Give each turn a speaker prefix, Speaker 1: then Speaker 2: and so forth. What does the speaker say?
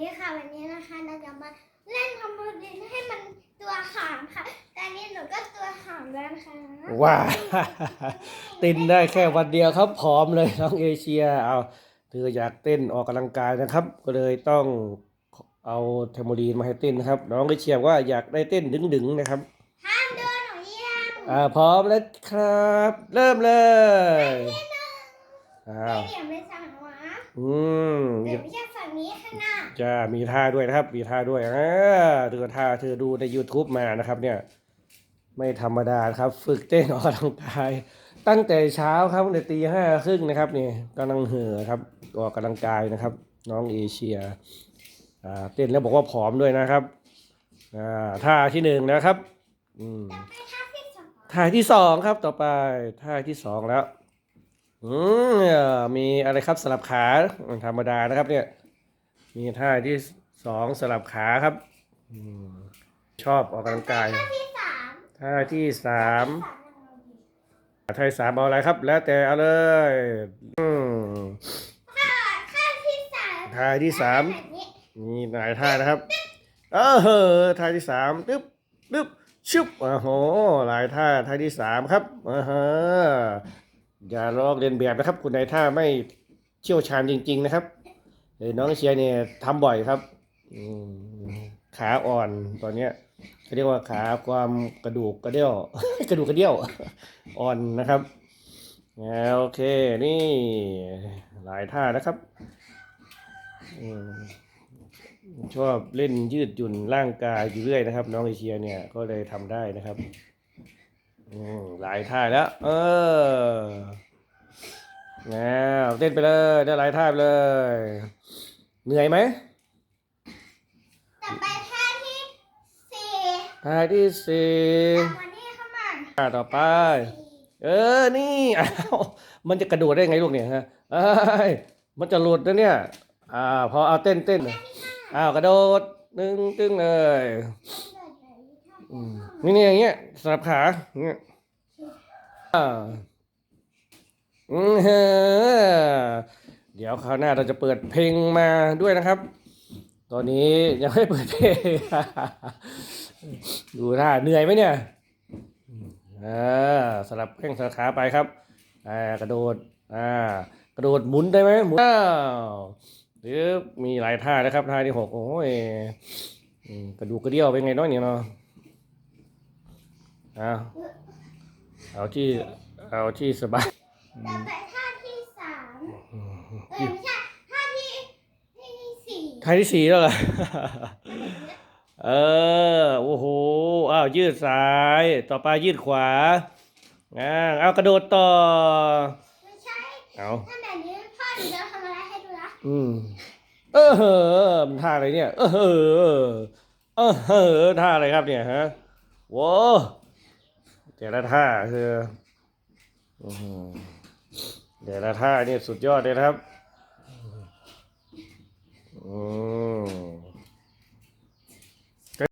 Speaker 1: ดีค่ะ วันนี้นะคะเราจะมาเล่นทำโมเดลให้มันตัวหางค่ะตอนนี้หนูก็ตัวหางแล้วนะคะ
Speaker 2: ว้าเต้นได้แค่วันเดียวครับผอมเลยน้องเอเชียเอาเธออยากเต้นออกกำลังกายนะครับ ก็เลยต้องเอาเทมโมลีนมาให้เต้นนะครับ น้องเอเชียว่าอยากได้เต้นดึงๆนะครับ
Speaker 1: ห้ามโดนหนูยัง
Speaker 2: อ่าพร้อมแล้วครับ เริ่มเลยอ้าว
Speaker 1: ไม่เดี๋ยวไม่สั่งหวะ
Speaker 2: อืม
Speaker 1: เดี๋ยวไม่ใช่ ฝั่งนี้ข้างหน้า
Speaker 2: จะมีท่าด้วยนะครับ มีท่าด้วยอ่าเธอท่าเธอดูใน YouTube มานะครับ เนี่ย ไม่ธรรมดาครับ ฝึกเต้นออกกำลังกาย ตั้งแต่เช้าครับตั้งแต่ตีห้าครึ่งนะครับนี่กำลังเห่อครับออกกำลังกายนะครับ น้องเอเชียอ่าเต้นแล้วบอกว่าผอมด้วยนะครับอ่าท่าที่หนึ่งนะครับ อืม
Speaker 1: ไปท่าที่สอง
Speaker 2: ท่าที่สองครับต่อไปท่าที่สองแล้วอืมเนี่ยมีอะไรครับสลับขาธรรมดานะครับเนี่ย มีท่าที่สองสลับขาครับอืมชอบออกกำลังกาย
Speaker 1: ท่าที่สาม
Speaker 2: ท่าที่สาม
Speaker 1: สาม
Speaker 2: ท่าที่สามเอาอะไรครับ แล้วแต่เอาเลยอืม
Speaker 1: ท่าท่าที่สาม
Speaker 2: ท่าที่สาม
Speaker 1: แบบนี้
Speaker 2: มีหลายท่านะครับเออเออท่าที่สามตึ๊บตึ๊บชุบโอ้โหหลายท่าท่าที่สามครับอ่าฮะอย่าลอกเรียนแบบนะครับ คุณใดท่าไม่เชี่ยวชาญจริง ๆ นะครับ เดี๋ยน้องเชียร์เนี่ยทำบ่อยครับขาอ่อนตอนเนี้ยเขาเรียกว่าขาความกระดูกกระเดี่ยว กระดูกกระเดี่ยวอ่อนนะครับโอเคนี่หลายท่านะครับชอบเล่นยืดหยุ่นร่างกายอยู่เรื่อยนะครับ น้องเอเชียเนี่ยก็เลยทำได้นะครับหลายท่าแล้ว เออ แล้วเต้นไปเลยได้หลายท่าไปเลย เหนื่อยไหม
Speaker 1: ต่อไปท่าที่สี่
Speaker 2: ท่าที่สี่
Speaker 1: จับวันนี้เข้ามา
Speaker 2: ท่าต่อไป เออ นี่อ้าวมันจะกระโดดได้ไงลูกเนี่ยฮะเอ้ยมันจะหลุดนะเนี่ย อ่า พอเอาเต้นเต้นอ้าวกระโดดตึงตึงเลยอืมนี่นี่อย่างเงี้ยสลับขาอย่างเงี้ยอ่าอืม เดี๋ยวคราวหน้าเราจะเปิดเพลงมาด้วยนะครับ ตอนนี้ยังไม่เปิดเพลง ดูท่าเหนื่อยไหมเนี่ยอ่าสลับแข้งสลับขาไปครับอ่ากระโดดอ่ากระโดดหมุนได้ไหมหมุนอ้าวหรือมีหลายท่านะครับท่าที่หกโอ้ยกระดูกกระเดี่ยวเป็นไงน้อยเนี่ยเนาะเอาเอาที่เอาที่สบาย
Speaker 1: ต่อไปท่าที่สามเอ้ยไม่ใช่ท่าที่ที่สี่
Speaker 2: ท่าที่สี่แล้วเหรอเออโอ้โหอ้าวยืดซ้าย ต่อไปยืดขวาอ่าเอากระโดดต่อ
Speaker 1: ไม่ใช่
Speaker 2: เอา
Speaker 1: ถ้าแบบนี้พ่อหนูจะทำอะไรให้ดูนะ
Speaker 2: อืมเออเหอมันท่าอะไรเนี่ย เออเหอเออเหอท่าอะไรครับเนี่ยฮะโว้แต่ละท่าคืออื้อ เดี๋ยวละท่านี่สุดยอดเลยครับ อืม